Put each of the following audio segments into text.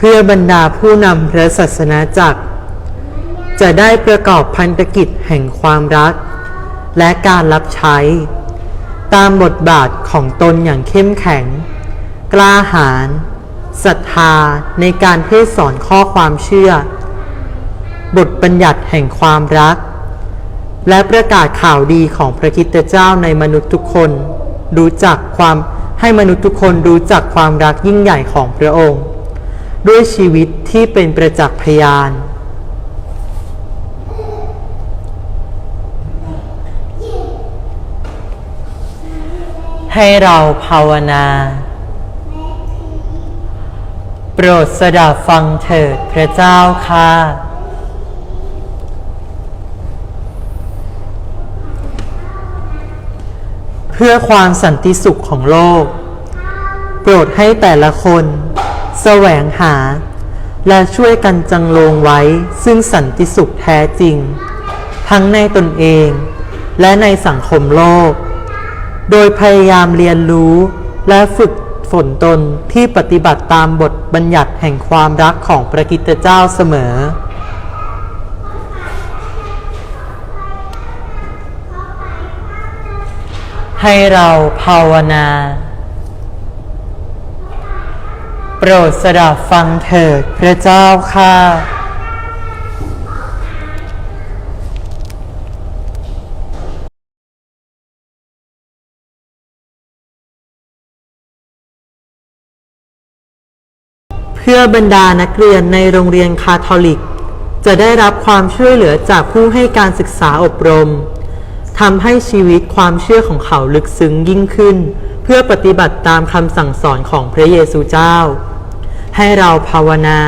เพื่อบรรดาผู้นำพระศาสนาจักร จะได้ประกอบพันธกิจแห่งความรัก และการรับใช้ ตามบทบาทของตนอย่างเข้มแข็ง กล้าหาญศรัทธาในการเทศสอนข้อความเชื่อ บทบัญญัติแห่งความรัก และประกาศข่าวดีของพระคิตเจ้าในมนุษย์ทุกคน รู้จักความให้มนุษย์ทุกคนรู้จักความรักยิ่งใหญ่ของพระองค์ ด้วยชีวิตที่เป็นประจักษ์พยาน ให้เราภาวนา โปรดสดับฟังเถิดพระเจ้าค่ะ เพื่อความสันติสุขของโลก โปรดให้แต่ละคน แสวงหา และช่วยกันจังลงไว้ซึ่งสันติสุขแท้จริง ทั้งในตนเอง และในสังคมโลก โดยพยายามเรียนรู้และฝึกฝนตนที่ปฏิบัติตามบทบัญญัติแห่งความรักของพระกิตตเจ้าเสมอ ให้เราภาวนา โปรดสดับฟังเถิดพระเจ้าค่ะ เพื่อบรรดานักเรียนในโรงเรียนคาทอลิก จะได้รับความช่วยเหลือจากผู้ให้การศึกษาอบรมทำให้ชีวิตความเชื่อของเขาลึกซึ้งยิ่งขึ้น เพื่อปฏิบัติตามคำสั่งสอนของพระเยซูเจ้า ให้เราภาวนา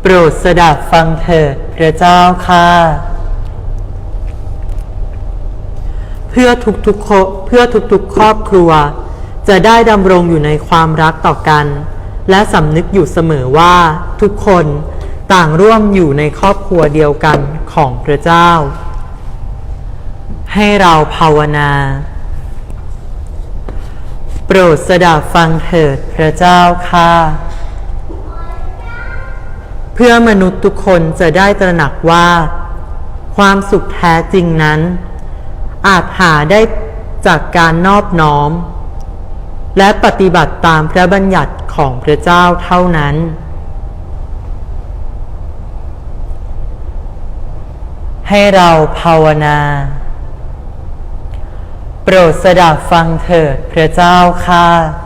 โปรดสดับฟังเถิดพระเจ้าค่ะ เพื่อทุกๆเพื่อทุกๆครอบครัว จะได้ดำรงอยู่ในความรักต่อกัน และสำนึกอยู่เสมอว่าทุกคนต่างร่วมอยู่ในครอบครัวเดียวกันของพระเจ้า ให้เราภาวนา โปรดสดับฟังเถิดพระเจ้าค่ะ เพื่อมนุษย์ทุกคนจะได้ตระหนักว่า ความสุขแท้จริงนั้น อาจหาได้จากการนอบน้อม และปฏิบัติตามพระบัญญัติของพระเจ้าเท่านั้น ให้เราภาวนา โปรดสดับฟังเถิดพระเจ้าค่ะ